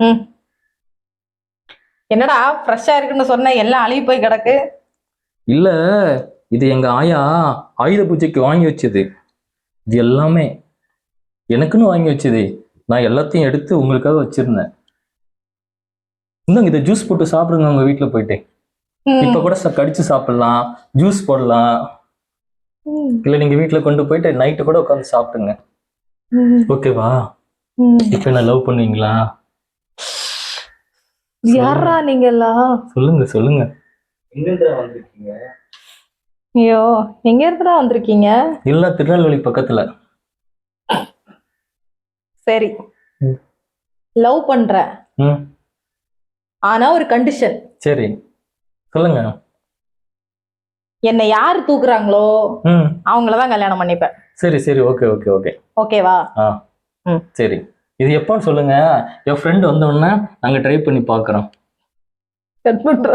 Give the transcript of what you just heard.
ம். என்னடா ஃப்ரெஷ்ஷா இருக்குன்னு சொன்ன எல்லாம் அழுகி போய் கிடக்கு? இல்ல இது எங்க ஆயா ஆயுத பூஜைக்கு வாங்கி வச்சது. இது எல்லாமே எனக்குன்னு வாங்கி வச்சது. நான் எல்லாத்தையும் எடுத்து உங்களுக்காக வச்சிருந்தேன். இந்தாங்க இதை ஜூஸ் போட்டு சாப்பிடுங்க உங்க வீட்டுல போயிட்டு. இப்ப கூட கடிச்சு சாப்பிடலாம் ஜூஸ் போடலாம். இல்ல நீங்க வீட்டுல கொண்டு போயிட்டு நைட்டு கூட உட்காந்து சாப்பிடுங்க. ஓகேவா. இப்ப என்ன லவ் பண்ணுவீங்களா? யாரா நீங்க எல்லாம் சொல்லுங்க சொல்லுங்க. ஐயோ எங்க இருந்துடா வந்திருக்கீங்க? இல்ல திருநெல்வேலி பக்கத்துல. சரி. லவ் பண்ற. ம். ஆனா ஒரு கண்டிஷன் சரி. சொல்லுங்க. என்னை யார் தூக்குறாங்களோ ம். அவங்கள தான் கல்யாணம் பண்ணிப்பேன். சரி சரி. Okay okay okay. ஓகேவா? சரி. இது எப்போன்னு சொல்லுங்க? என் ஃப்ரெண்ட் வந்தோடனே நாங்கள் ட்ரை பண்ணி பார்க்குறோம். கட் பண்ற